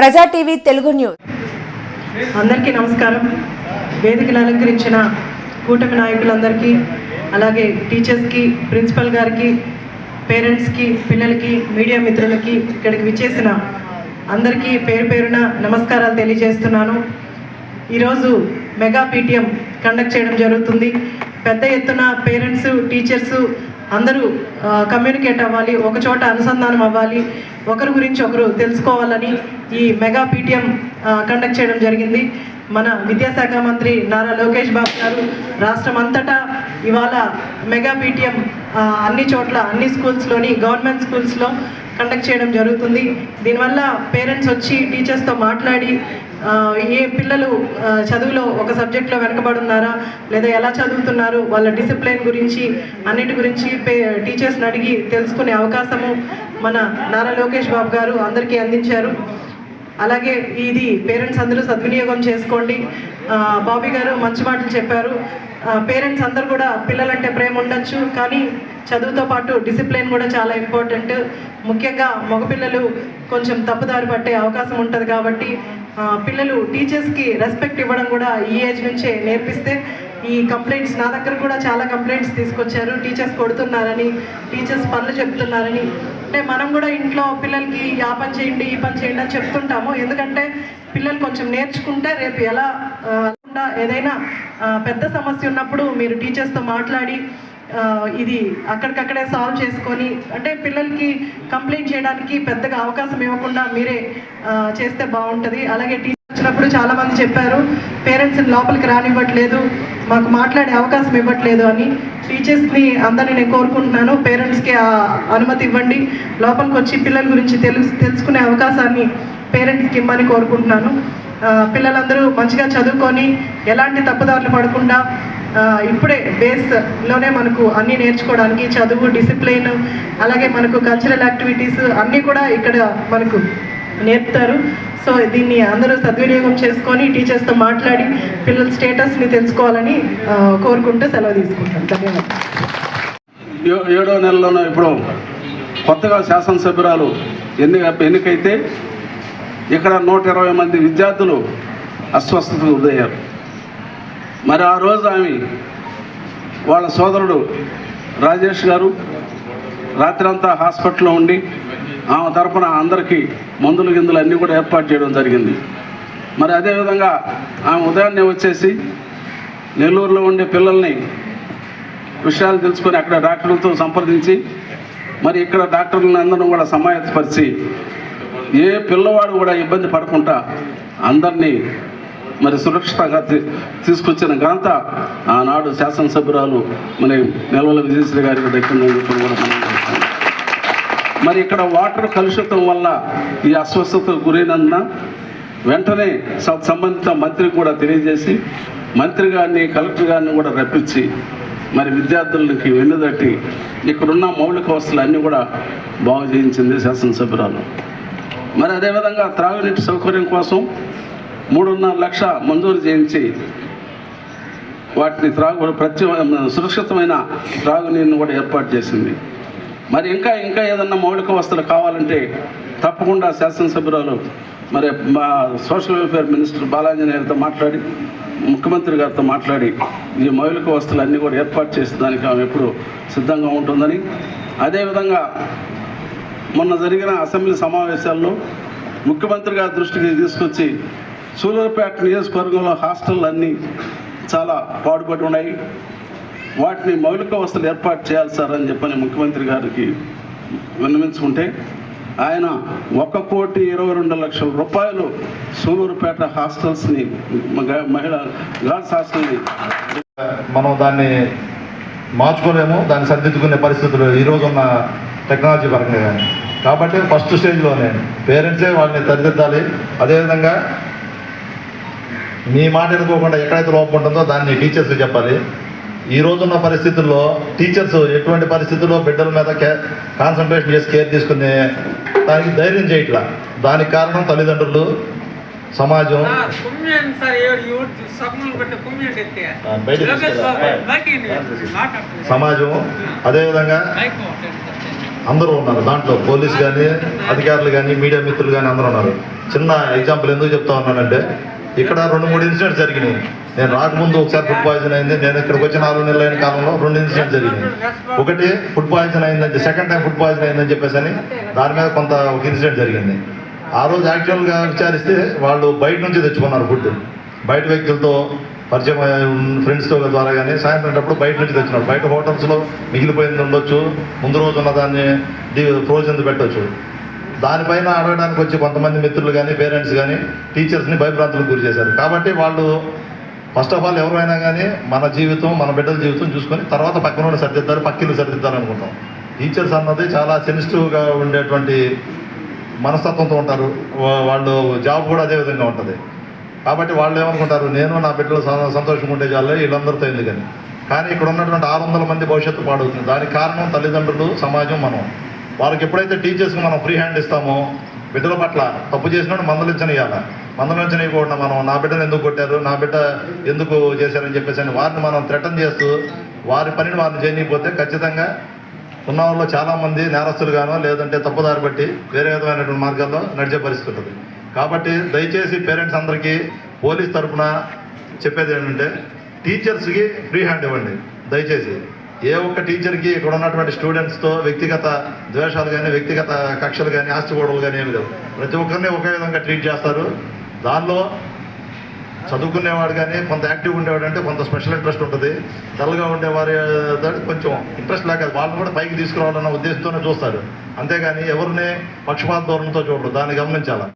ప్రజా TV Telugu news. అందరికీ నమస్కారం. వేదికలు అలంకరించిన కూటమి నాయకులందరికీ అలాగే టీచర్స్కి ప్రిన్సిపల్ గారికి పేరెంట్స్కి పిల్లలకి మీడియా మిత్రులకి ఇక్కడికి విచ్చేసిన అందరికీ పేరు పేరున నమస్కారాలు తెలియజేస్తున్నాను. ఈరోజు మెగా పీటీఎం కండక్ట్ చేయడం జరుగుతుంది. పెద్ద ఎత్తున పేరెంట్స్ టీచర్స్ అందరూ కమ్యూనికేట్ అవ్వాలి ఒక చోట అనుసంధానం అవ్వాలి ఒకరి గురించి ఒకరు తెలుసుకోవాలని ఈ మెగా పీటీఎం కండక్ట్ చేయడం జరిగింది. మన విద్యాశాఖ మంత్రి నారా లోకేష్ బాబు గారు రాష్ట్రం అంతటా ఇవాళ మెగా పీటీఎం అన్ని చోట్ల అన్ని స్కూల్స్లోని గవర్నమెంట్ స్కూల్స్లో కండక్ట్ చేయడం జరుగుతుంది. దీనివల్ల పేరెంట్స్ వచ్చి టీచర్స్తో మాట్లాడి ఏ పిల్లలు చదువులో ఒక సబ్జెక్ట్లో వెనకబడి ఉన్నారా లేదా ఎలా చదువుతున్నారు వాళ్ళ డిసిప్లిన్ గురించి అన్నిటి గురించి పే టీచర్స్ని అడిగి తెలుసుకునే అవకాశము మన నారా లోకేష్ బాబు గారు అందరికీ అందించారు. అలాగే ఇది పేరెంట్స్ అందరూ సద్వినియోగం చేసుకోండి. బాబీ గారు మంచి మాటలు చెప్పారు. పేరెంట్స్ అందరూ కూడా పిల్లలంటే ప్రేమ ఉండొచ్చు కానీ చదువుతో పాటు డిసిప్లిన్ కూడా చాలా ఇంపార్టెంట్. ముఖ్యంగా మగపిల్లలు కొంచెం తప్పుదారి పట్టే అవకాశం ఉంటుంది కాబట్టి పిల్లలు టీచర్స్కి రెస్పెక్ట్ ఇవ్వడం కూడా ఈ ఏజ్ నుంచే నేర్పిస్తే ఈ కంప్లైంట్స్ నా దగ్గర కూడా చాలా కంప్లైంట్స్ తీసుకొచ్చారు. టీచర్స్ కొడుతున్నారని టీచర్స్ పనులు చెప్తున్నారని అంటే మనం కూడా ఇంట్లో పిల్లలకి ఆ పని చేయండి ఈ పని చేయండి అని చెప్తుంటాము. ఎందుకంటే పిల్లలు కొంచెం నేర్చుకుంటే రేపు ఎలా ఏదైనా పెద్ద సమస్య ఉన్నప్పుడు మీరు టీచర్స్తో మాట్లాడి ఇది అక్కడికక్కడే సాల్వ్ చేసుకొని అంటే పిల్లలకి కంప్లైంట్ చేయడానికి పెద్దగా అవకాశం ఇవ్వకుండా మీరే చేస్తే బాగుంటుంది. అలాగే టీచర్ వచ్చినప్పుడు చాలా మంది చెప్పారు పేరెంట్స్ని లోపలికి రానివ్వట్లేదు మాకు మాట్లాడే అవకాశం ఇవ్వట్లేదు అని. టీచర్స్ని అందరినీ నేను కోరుకుంటున్నాను పేరెంట్స్కి ఆ అనుమతి ఇవ్వండి. లోపలికి వచ్చి పిల్లల గురించి తెలుసు తెలుసుకునే అవకాశాన్ని పేరెంట్స్కి ఇమ్మని కోరుకుంటున్నాను. పిల్లలందరూ మంచిగా చదువుకొని ఎలాంటి తప్పుదారులు పడకుండా ఇప్పుడే బేస్లోనే మనకు అన్నీ నేర్చుకోవడానికి చదువు డిసిప్లిన్ అలాగే మనకు కల్చరల్ యాక్టివిటీస్ అన్నీ కూడా ఇక్కడ మనకు నేర్పుతారు. సో దీన్ని అందరూ సద్వినియోగం చేసుకొని టీచర్స్తో మాట్లాడి పిల్లల స్టేటస్ని తెలుసుకోవాలని కోరుకుంటూ సెలవు తీసుకుంటాం. ధన్యవాదాలు. ఏడో నెలలోనూ ఇప్పుడు కొత్తగా శాసనసభ్యురాలు ఎన్ని ఎన్నికైతే ఇక్కడ నూట ఇరవై మంది విద్యార్థులు అస్వస్థతకు గురయ్యారు. మరి ఆ రోజు ఆమె వాళ్ళ సోదరుడు రాజేష్ గారు రాత్రంతా హాస్పిటల్లో ఉండి ఆమె తరఫున అందరికీ మందులు గిందులు అన్నీ కూడా ఏర్పాటు చేయడం జరిగింది. మరి అదేవిధంగా ఆమె ఉదయాన్నే వచ్చేసి నెల్లూరులో ఉండే పిల్లల్ని విషయాలు తెలుసుకొని అక్కడ డాక్టర్లతో సంప్రదించి మరి ఇక్కడ డాక్టర్లను అందరం కూడా సమాయత్తపరిచి ఏ పిల్లవాడు కూడా ఇబ్బంది పడకుండా అందరినీ మరి సురక్షితంగా తీ- తీసుకొచ్చిన ఘనత ఆనాడు శాసనసభ్యురాలు మరి నెలవల విజయశ్రీ గారికి దక్కిందని కూడా మనం మరి ఇక్కడ వాటర్ కలుషితం వల్ల ఈ అస్వస్థతకు గురైనందున వెంటనే సంబంధిత మంత్రికి కూడా తెలియజేసి మంత్రి గారిని కలెక్టర్ గారిని కూడా రప్పించి మరి విద్యార్థులకి వెన్నుదట్టి ఇక్కడున్న మౌలిక వసతులు అన్నీ కూడా బాగు చేయించింది శాసనసభ్యురాలు. మరి అదేవిధంగా త్రాగునీటి సౌకర్యం కోసం మూడున్నర లక్ష మంజూరు చేయించి వాటిని త్రాగు ప్రతి సురక్షితమైన త్రాగునీరుని కూడా ఏర్పాటు చేసింది. మరి ఇంకా ఇంకా ఏదన్నా మౌలిక వస్తువులు కావాలంటే తప్పకుండా శాసనసభ్యురాలు మరి మా సోషల్ వెల్ఫేర్ మినిస్టర్ బాలాంజనేయులతో మాట్లాడి ముఖ్యమంత్రి గారితో మాట్లాడి ఈ మౌలిక వస్తువులు అన్నీ కూడా ఏర్పాటు చేసేదానికి ఆమె ఎప్పుడు సిద్ధంగా ఉంటుందని. అదేవిధంగా మొన్న జరిగిన అసెంబ్లీ సమావేశాల్లో ముఖ్యమంత్రి గారి దృష్టికి తీసుకొచ్చి సూలూరుపేట నియోజకవర్గంలో హాస్టల్ అన్నీ చాలా పాడుపడి ఉన్నాయి. వాటిని మౌలిక వసతులు ఏర్పాటు చేయాలి సార్ అని చెప్పని ముఖ్యమంత్రి గారికి విన్నవించుకుంటే ఆయన ఒక కోటి ఇరవై రెండు లక్షల రూపాయలు సూలూరుపేట హాస్టల్స్ని మహిళ మహిళా గర్ల్స్ హాస్టల్ని మనం దాన్ని మార్చుకోలేము దాన్ని సరిదిద్దుకునే పరిస్థితులు ఈరోజు ఉన్న టెక్నాలజీ పరంగా కానీ. కాబట్టి ఫస్ట్ స్టేజ్లోనే పేరెంట్సే వాళ్ళని సరిదిద్దాలి. అదేవిధంగా మీ మాట ఎదుకోకుండా ఎక్కడైతే లోపం ఉంటుందో దాన్ని టీచర్స్ చెప్పాలి. ఈ రోజున్న పరిస్థితుల్లో టీచర్స్ ఎటువంటి పరిస్థితుల్లో బిడ్డల మీద కాన్సన్ట్రేషన్ చేసి కేర్ తీసుకునే దానికి ధైర్యం చేయట్లా? దానికి కారణం తల్లిదండ్రులు సమాజం. సమాజం. అదేవిధంగా అందరూ ఉన్నారు. దాంట్లో పోలీస్ కానీ అధికారులు కానీ మీడియా మిత్రులు కానీ అందరూ ఉన్నారు. చిన్న ఎగ్జాంపుల్ ఎందుకు చెప్తా ఉన్నానంటే ఇక్కడ రెండు మూడు ఇన్సిడెంట్స్ జరిగినాయి. నేను రాకముందు ఒకసారి ఫుడ్ పాయిజన్ అయింది. నేను ఇక్కడికి వచ్చి నాలుగు నెలలు అయిన కాలంలో రెండు ఇన్సిడెంట్స్ జరిగినాయి. ఒకటి ఫుడ్ పాయిజన్ అయిందని సెకండ్ టైం ఫుడ్ పాయిజన్ అయిందని చెప్పేసి అని దాని మీద కొంత ఒక ఇన్సిడెంట్ జరిగింది. ఆ రోజు యాక్చువల్గా విచారిస్తే వాళ్ళు బయట నుంచి తెచ్చుకున్నారు ఫుడ్. బయట వ్యక్తులతో పరిచయం ఫ్రెండ్స్తో ద్వారా కానీ సాయంత్రం అప్పుడు బయట నుంచి తెచ్చినారు బయట హోటల్స్లో మిగిలిపోయింది ఉండొచ్చు. ముందు రోజు ఉన్న దాన్ని ఫ్రోజన్ పెట్టొచ్చు. దానిపైన అడగడానికి వచ్చి కొంతమంది మిత్రులు కానీ పేరెంట్స్ కానీ టీచర్స్ని భయభ్రాంతులకు గురి చేశారు. కాబట్టి వాళ్ళు ఫస్ట్ ఆఫ్ ఆల్ ఎవరైనా కానీ మన జీవితం మన బిడ్డల జీవితం చూసుకొని తర్వాత పక్కన సర్దిద్దారు పక్కిల్లు సర్దిద్దారు అనుకుంటాం. టీచర్స్ అన్నది చాలా సెన్సిటివ్గా ఉండేటువంటి మనస్తత్వంతో ఉంటారు. వా- వాళ్ళు జాబ్ కూడా అదే విధంగా ఉంటుంది. కాబట్టి వాళ్ళు ఏమనుకుంటారు? నేను నా బిడ్డలు సంతోషంగా ఉంటే చాలే వీళ్ళందరితో ఎందుకని? కానీ ఇక్కడ ఉన్నటువంటి ఆరు వందల మంది భవిష్యత్తు పాడవుతుంది. దానికి కారణం తల్లిదండ్రులు సమాజం మనం. వాళ్ళకి ఎప్పుడైతే టీచర్స్కి మనం ఫ్రీ హ్యాండ్ ఇస్తామో బిడ్డల పట్ల తప్పు చేసినట్టు మందలించనియాల ఇవ్వకుండా మనం నా బిడ్డను ఎందుకు కొట్టారు నా బిడ్డ ఎందుకు చేశారని చెప్పేసి అని వారిని మనం థ్రెటన్ చేస్తూ వారి పనిని వారిని చేయకపోతే ఖచ్చితంగా ఉన్న వాళ్ళు చాలామంది నేరస్తులుగానో లేదంటే తప్పుదారి బట్టి వేరే విధమైనటువంటి మార్గాల్లో నడిచే పరిస్థితి ఉంటుంది. కాబట్టి దయచేసి పేరెంట్స్ అందరికీ పోలీస్ తరఫున చెప్పేది ఏంటంటే టీచర్స్కి ఫ్రీ హ్యాండ్ ఇవ్వండి. దయచేసి. ఏ ఒక్క టీచర్కి ఇక్కడ ఉన్నటువంటి స్టూడెంట్స్తో వ్యక్తిగత ద్వేషాలు కానీ వ్యక్తిగత కక్షలు కానీ ఆస్తి గొడవలు కానీ ఏమి లేవు. ప్రతి ఒక్కరిని ఒకే విధంగా ట్రీట్ చేస్తారు. దానిలో చదువుకునేవాడు కానీ కొంత యాక్టివ్ ఉండేవాడు అంటే కొంత స్పెషల్ ఇంట్రెస్ట్ ఉంటుంది. డల్గా ఉండేవారి కొంచెం ఇంట్రెస్ట్ లేక వాళ్ళని కూడా పైకి తీసుకురావాలన్న ఉద్దేశంతోనే చూస్తారు. అంతేగాని ఎవరిని పక్షపాత ధోరణితో చూడరు. దాన్ని గమనించాలి.